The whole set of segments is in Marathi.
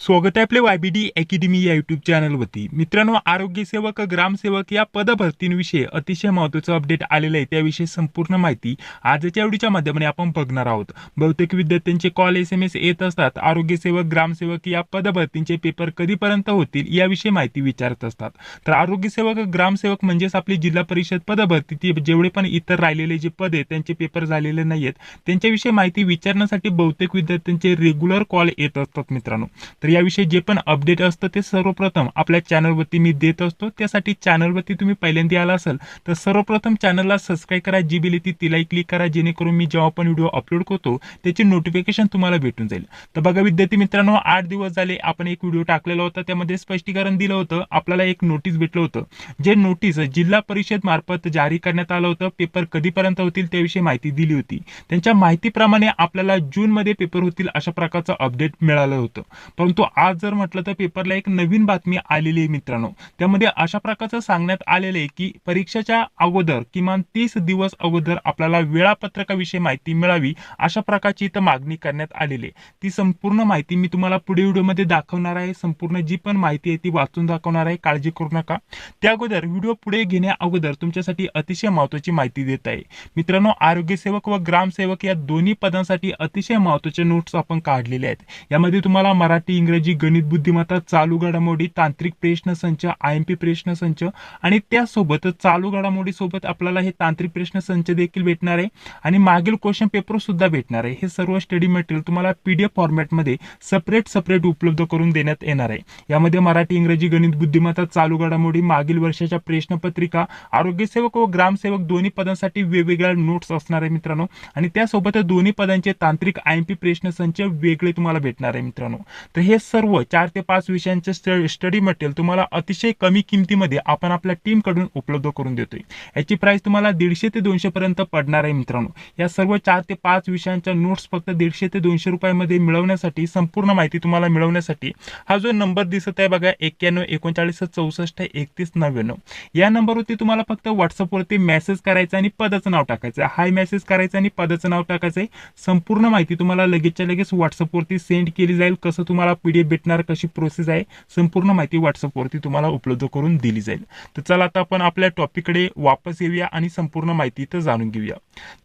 स्वागत आहे आपले वायबीडी अकॅडमी या युट्यूब चॅनलवरती मित्रांनो आरोग्यसेवक ग्रामसेवक या पदभरतींविषयी अतिशय महत्त्वाचं अपडेट आलेलं आहे. त्याविषयी संपूर्ण माहिती आजच्या आवडीच्या माध्यमाने आपण बघणार आहोत. बहुतेक विद्यार्थ्यांचे कॉल एस एम एस येत असतात. आरोग्यसेवक ग्रामसेवक या पदभरतींचे पेपर कधीपर्यंत होतील याविषयी माहिती विचारत असतात. तर आरोग्यसेवक ग्रामसेवक म्हणजेच आपली जिल्हा परिषद पदभरती ती जेवढे पण इतर राहिलेले जे पद आहेत त्यांचे पेपर झालेले नाही आहेत त्यांच्याविषयी माहिती विचारण्यासाठी बहुतेक विद्यार्थ्यांचे रेग्युलर कॉल येत असतात मित्रांनो. तर याविषयी जे पण अपडेट असतं ते सर्वप्रथम आपल्या चॅनलवरती मी देत असतो. त्यासाठी चॅनलवरती तुम्ही पहिल्यांदा आला असाल तर सर्वप्रथम चॅनलला सबस्क्राईब करा जी बिल ती तिलाही क्लिक करा जेणेकरून मी जेव्हा पण व्हिडिओ अपलोड करतो त्याची नोटिफिकेशन तुम्हाला भेटून जाईल. तर बघा विद्यार्थी मित्रांनो आठ दिवस झाले आपण एक व्हिडिओ टाकलेला होता त्यामध्ये स्पष्टीकरण दिलं होतं आपल्याला एक नोटीस भेटलं होतं. जे नोटीस जिल्हा परिषद मार्फत जारी करण्यात आलं होतं पेपर कधीपर्यंत होतील त्याविषयी माहिती दिली होती. त्यांच्या माहितीप्रमाणे आपल्याला जूनमध्ये पेपर होतील अशा प्रकारचं अपडेट मिळालं होतं. परंतु आज जर म्हटलं तर पेपरला एक नवीन बातमी आलेली आहे मित्रांनो. त्यामध्ये अशा प्रकारचं सांगण्यात आलेलं आहे की परीक्षेच्या अगोदर किमान तीस दिवस अगोदर आपल्याला वेळापत्रकाविषयी माहिती मिळावी अशा प्रकारची इथं मागणी करण्यात आलेली आहे. ती संपूर्ण माहिती मी तुम्हाला पुढे व्हिडिओमध्ये दाखवणार आहे. संपूर्ण जी पण माहिती आहे ती वाचून दाखवणार आहे. काळजी करू नका. त्या अगोदर व्हिडिओ पुढे घेण्या अगोदर तुमच्यासाठी अतिशय महत्वाची माहिती देत आहे. मित्रांनो आरोग्यसेवक व ग्रामसेवक या दोन्ही पदांसाठी अतिशय महत्त्वाचे नोट्स आपण काढलेले आहेत. यामध्ये तुम्हाला मराठी इंग्रजी गणित बुद्धिमत्ता चालू घडामोडी तांत्रिक प्रश्न संच आय एम पी प्रश्न संच आणि त्यासोबत चालू घडामोडी सोबत आपल्याला हे तांत्रिक प्रश्न संच देखील भेटणार आहे आणि मागील क्वेश्चन पेपर सुद्धा भेटणार आहे. हे सर्व स्टडी मटेरियल तुम्हाला पीडीएफ फॉर्मॅटमध्ये सेपरेट सेपरेट उपलब्ध करून देण्यात येणार आहे. यामध्ये मराठी इंग्रजी गणित बुद्धिमत्ता चालू घडामोडी मागील वर्षाच्या प्रश्नपत्रिका आरोग्यसेवक व ग्रामसेवक दोन्ही पदांसाठी वेगवेगळ्या नोट्स असणार आहे मित्रांनो. आणि त्यासोबत दोन्ही पदांचे तांत्रिक आय एम पी प्रश्न संच वेगळे तुम्हाला भेटणार आहे मित्रांनो. तर हे सर्व चार ते पाच विषयांचे स्टडी मटेरियल तुम्हाला अतिशय कमी किमतीमध्ये आपण आपल्या टीमकडून उपलब्ध करून देतोय. याची प्राइस तुम्हाला दीडशे ते दोनशे पर्यंत पडणार आहे मित्रांनो. या सर्व चार ते पाच विषयांच्या नोट्स फक्त दीडशे ते दोनशे रुपयामध्ये मिळवण्यासाठी संपूर्ण माहिती तुम्हाला मिळवण्यासाठी हा जो नंबर दिसत आहे बघा एक्क्याण्णव एकोणचाळीस चौसष्ट एकतीस नव्याण्णव. या नंबरवरती तुम्हाला फक्त व्हॉट्सअपवरती मेसेज करायचा आणि पदाचं नाव टाकायचं हाय मेसेज करायचं आणि पदाचं नाव टाकायचं आहे. संपूर्ण माहिती तुम्हाला लगेचच्या लगेच व्हॉट्सअपवरती सेंड केली जाईल. कसं तुम्हाला पी डी एफ भेटणार कशी प्रोसेस आहे संपूर्ण माहिती व्हॉट्सअपवरती तुम्हाला उपलब्ध करून दिली जाईल. तर चला आता आपण आपल्या टॉपिककडे वापस येऊया आणि संपूर्ण माहिती इथं जाणून घेऊया.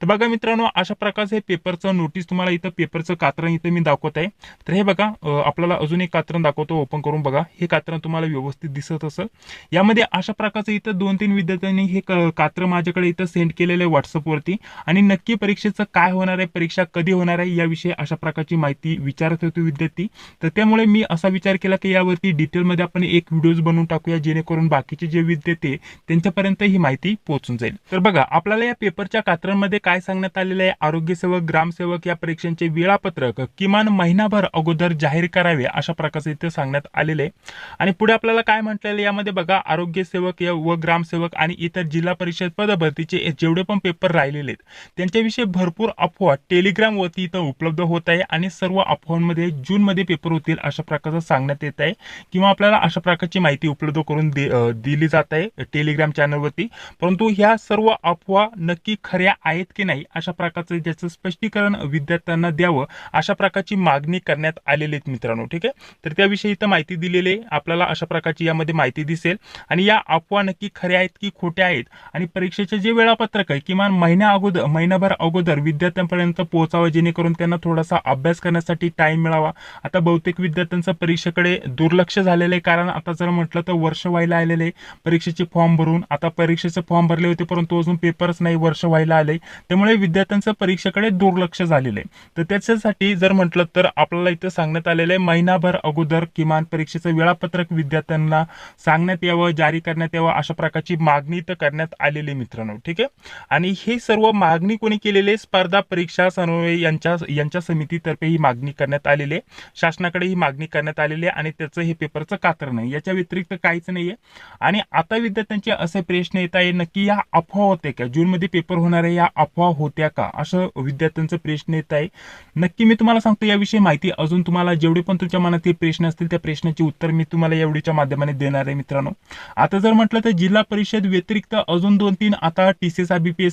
तर बघा मित्रांनो अशा प्रकारचं हे पेपरचं नोटीस तुम्हाला इथं पेपरचं कात्रण इथं मी दाखवत आहे. तर हे बघा आपल्याला अजून एक कात्रण दाखवतो ओपन करून बघा. हे कात्रण तुम्हाला व्यवस्थित दिसत असं. यामध्ये अशा प्रकारचं इथं दोन तीन विद्यार्थ्यांनी हे कात्र माझ्याकडे इथं सेंड केलेलं आहे व्हॉट्सअपवरती आणि नक्की परीक्षेचं काय होणार आहे परीक्षा कधी होणार आहे याविषयी अशा प्रकारची माहिती विचारत होती विद्यार्थी. तर त्या त्यामुळे मी असा विचार केला की यावरती डिटेलमध्ये आपण एक व्हिडिओज बनवून टाकूया जेणेकरून बाकीचे जे विद्यार्थी त्यांच्यापर्यंत ही माहिती पोहोचून जाईल. तर बघा आपल्याला या पेपरच्या कात्रांमध्ये काय सांगण्यात आलेलं आहे? आरोग्यसेवक ग्रामसेवक या परीक्षांचे वेळापत्रक किमान महिनाभर अगोदर जाहीर करावे अशा प्रकारचं इथे सांगण्यात आलेले आहे. आणि पुढे आपल्याला काय म्हटलेलं यामध्ये बघा आरोग्यसेवक व ग्रामसेवक आणि इतर जिल्हा परिषद पदभरतीचे जेवढे पण पेपर राहिलेले आहेत त्यांच्याविषयी भरपूर अफवा टेलिग्राम वरती इथं उपलब्ध होत आहे आणि सर्व अफवांमध्ये जूनमध्ये पेपर होतील अशा प्रकारचं सांगण्यात येत आहे. किंवा आपल्याला अशा प्रकारची माहिती उपलब्ध करून दिली जात आहे टेलिग्राम चॅनलवरती परंतु ह्या सर्व अफवा नक्की खऱ्या आहेत की नाही अशा प्रकारचं ज्याचं स्पष्टीकरण विद्यार्थ्यांना द्यावं अशा प्रकारची मागणी करण्यात आलेली आहेत मित्रांनो ठीक आहे? तर त्याविषयी इथं माहिती दिलेली आहे. आपल्याला अशा प्रकारची यामध्ये माहिती दिसेल. आणि या अफवा नक्की खऱ्या आहेत की खोट्या आहेत? आणि परीक्षेचे जे वेळापत्रक आहे किमान महिन्या अगोदर महिनाभर अगोदर विद्यार्थ्यांपर्यंत पोहोचावं जेणेकरून त्यांना थोडासा अभ्यास करण्यासाठी टाइम मिळावा. आता बहुतेक विद्यार्थ्यांचं परीक्षेकडे दुर्लक्ष झालेलं आहे. कारण आता जर म्हटलं तर वर्ष व्हायला आलेले परीक्षेचे फॉर्म भरून आता परीक्षेचे फॉर्म भरले होते परंतु अजून पेपरच नाही वर्ष व्हायला आले. त्यामुळे विद्यार्थ्यांचं परीक्षेकडे दुर्लक्ष झालेलं आहे. तर त्याच्यासाठी जर म्हटलं तर आपल्याला इथं सांगण्यात आलेलं आहे महिनाभर अगोदर किमान परीक्षेचं वेळापत्रक विद्यार्थ्यांना सांगण्यात यावं जारी करण्यात यावं अशा प्रकारची मागणी इथं करण्यात आलेली मित्रांनो. ठीक आहे? आणि हे सर्व मागणी कोणी केलेली स्पर्धा परीक्षा समन्वय यांच्या यांच्या समितीतर्फे ही मागणी करण्यात आलेली आहे. शासनाकडे ही मागणी करण्यात आलेली आहे आणि त्याचं हे पेपरचं कात्र नाही. याच्या व्यतिरिक्त काहीच नाहीये. आणि आता विद्यार्थ्यांचे असे प्रश्न येत आहे नक्की या अफवा होत्या का? जूनमध्ये पेपर होणार आहे या अफवा होत्या का? असं विद्यार्थ्यांचं प्रश्न येत आहे. नक्की मी तुम्हाला सांगतो याविषयी माहिती अजून तुम्हाला जेवढे पण तुमच्या मनातील प्रश्न असतील त्या प्रश्नाची उत्तर मी तुम्हाला एवढीच्या माध्यमाने देणार आहे मित्रांनो. आता जर म्हटलं तर जिल्हा परिषद व्यतिरिक्त अजून दोन तीन आता T C S I B P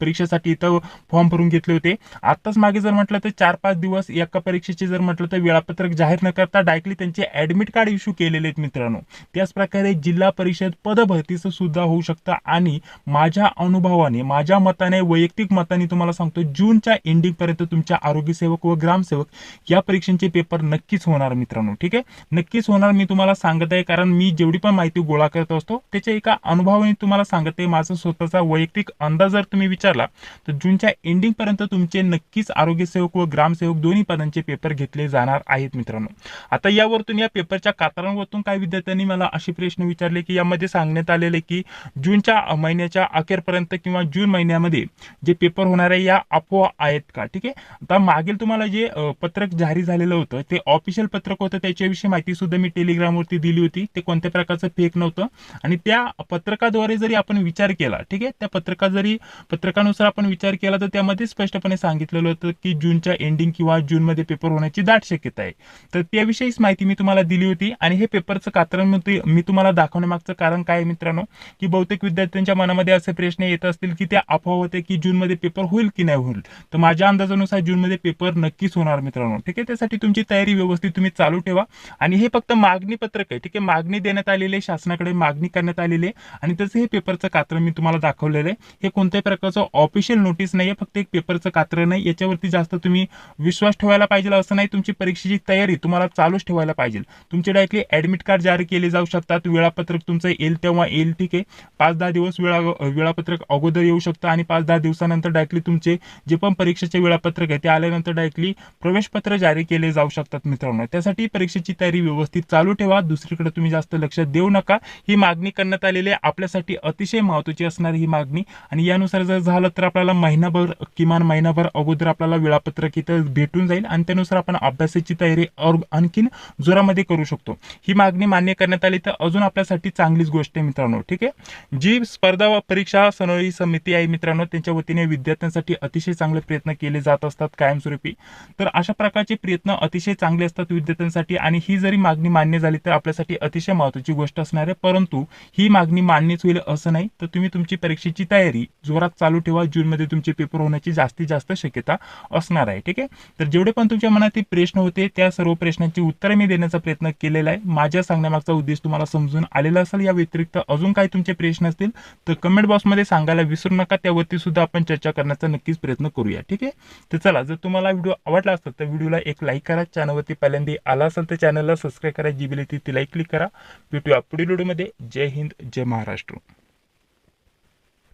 परीक्षेसाठी इथं फॉर्म भरून घेतले होते. आत्ताच मागे जर म्हटलं तर चार पाच दिवस एका परीक्षेचे जर म्हटलं तर वेळापत्रक जाहीर जाहीर न करता डायरेक्टली त्यांचे ऍडमिट कार्ड इश्यू केलेले आहेत मित्रांनो. त्याच प्रकारे जिल्हा परिषद पदभरतीचं सुद्धा होऊ शकतं आणि माझ्या अनुभवाने माझ्या मताने वैयक्तिक मताने तुम्हाला सांगतो जूनच्या एंडिंगपर्यंत तुमच्या आरोग्यसेवक व ग्रामसेवक या परीक्षांचे पेपर नक्कीच होणार मित्रांनो ठीक आहे? नक्कीच होणार मी तुम्हाला सांगत आहे कारण मी जेवढी पण माहिती गोळा करत असतो त्याच्या एका अनुभवाने तुम्हाला सांगत आहे माझा स्वतःचा वैयक्तिक अंदाज जर तुम्ही विचारला तर जूनच्या एंडिंगपर्यंत तुमचे नक्कीच आरोग्यसेवक व ग्रामसेवक दोन्ही पदांचे पेपर घेतले जाणार आहेत मित्रांनो. आता यावरतून या पेपरच्या कातरांवरतून काही विद्यार्थ्यांनी मला असे प्रश्न विचारले की यामध्ये सांगण्यात आलेले की जूनच्या महिन्याच्या अखेरपर्यंत किंवा जून महिन्यामध्ये जे पेपर होणार आहे या अफवा आहेत का? ठीक आहे? आता मागील तुम्हाला जे पत्रक जारी झालेलं होतं ते ऑफिशियल पत्रक होतं त्याच्याविषयी माहिती सुद्धा मी टेलिग्रामवरती दिली होती. ते कोणत्या प्रकारचं फेक नव्हतं. आणि त्या पत्रकाद्वारे जरी आपण विचार केला ठीक आहे? त्या पत्रका जरी पत्रकानुसार आपण विचार केला तर त्यामध्ये स्पष्टपणे सांगितलेलं होतं की जूनच्या एंडिंग किंवा जूनमध्ये पेपर होण्याची दाट शक्यता आहे. तर त्याविषयीच माहिती मी तुम्हाला दिली होती आणि हे पेपरचं कात्रण मी तुम्हाला दाखवण्यामागचं कारण काय मित्रांनो? की बहुतेक विद्यार्थ्यांच्या मनामध्ये असे प्रश्न येत असतील की त्या अफवा होते की जूनमध्ये पेपर होईल की नाही होईल. तर माझ्या अंदाजानुसार जूनमध्ये पेपर नक्कीच होणार मित्रांनो. ठीक आहे? त्यासाठी तुमची तयारी व्यवस्थित तुम्ही चालू ठेवा. आणि हे फक्त मागणी पत्रक आहे. ठीक आहे? मागणी देण्यात आलेली आहे शासनाकडे मागणी करण्यात आलेली आहे. आणि तसं हे पेपरचं कात्र मी तुम्हाला दाखवलेलं आहे. हे कोणत्याही प्रकारचं ऑफिशियल नोटीस नाही आहे फक्त एक पेपरचं कात्र नाही याच्यावरती जास्त तुम्ही विश्वास ठेवायला पाहिजे असं नाही. तुमची परीक्षेची तयारी तुम्हाला चालूच ठेवायला पाहिजे. तुमचे डायरेक्टली ऍडमिट कार्ड जारी केले जाऊ शकतात. वेळापत्रक तुमचं येईल तेव्हा येईल ठीक आहे. पाच दहा दिवस वेळा वेळापत्रक अगोदर येऊ शकतं आणि पाच दहा दिवसानंतर डायरेक्टली तुमचे जे पण परीक्षेचे वेळापत्रक आहे ते आल्यानंतर डायरेक्टली प्रवेशपत्र जारी केले जाऊ शकतात मित्रांनो. त्यासाठी परीक्षेची तयारी व्यवस्थित चालू ठेवा. दुसरीकडे तुम्ही जास्त लक्ष देऊ नका. ही मागणी करण्यात आलेली आहे. आपल्यासाठी अतिशय महत्वाची असणारी ही मागणी. आणि यानुसार जर झालं तर आपल्याला महिनाभर किमान महिनाभर अगोदर आपल्याला वेळापत्रक इथं भेटून जाईल. आणि त्यानुसार आपण अभ्यासाची तयारी और- आणखीन जोरामध्ये करू शकतो. ही मागणी मान्य करण्यात आली तर अजून आपल्यासाठी चांगलीच गोष्ट आहे मित्रांनो ठीक आहे? जी स्पर्धा व परीक्षा सनोळी समिती आहे मित्रांनो त्यांच्या वतीने विद्यार्थ्यांसाठी अतिशय चांगले प्रयत्न केले जात असतात कायमस्वरूपी. तर अशा प्रकारचे प्रयत्न अतिशय चांगले असतात विद्यार्थ्यांसाठी आणि ही जरी मागणी मान्य झाली तर आपल्यासाठी अतिशय महत्वाची गोष्ट असणार आहे परंतु ही मागणी मान्यच होईल असं नाही. तर तुम्ही तुमची परीक्षेची तयारी जोरात चालू ठेवा जूनमध्ये तुमचे पेपर होण्याची जास्तीत जास्त शक्यता असणार आहे ठीक आहे? तर जेवढे पण तुमच्या मनातील प्रश्न होते त्या सर्व प्रश्नांची उत्तरे मी देण्याचा प्रयत्न केलेला आहे. माझ्या सांगण्यामागचा उद्देश तुम्हाला समजून आलेला असेल. या व्यतिरिक्त अजून काही तुमचे प्रश्न असतील तर कमेंट बॉक्समध्ये सांगायला विसरू नका. त्यावरती सुद्धा आपण चर्चा करण्याचा नक्कीच प्रयत्न करूया. ठीक आहे? तर चला जर तुम्हाला व्हिडिओ आवडला असेल तर व्हिडिओला एक लाईक करा. चॅनलवरती पहिल्यांदा आला असेल तर चॅनलला सबस्क्राईब करा. जी बिल ती लाईक क्लिक करा. भेटूया पुढील व्हिडिओमध्ये जय हिंद जय महाराष्ट्र.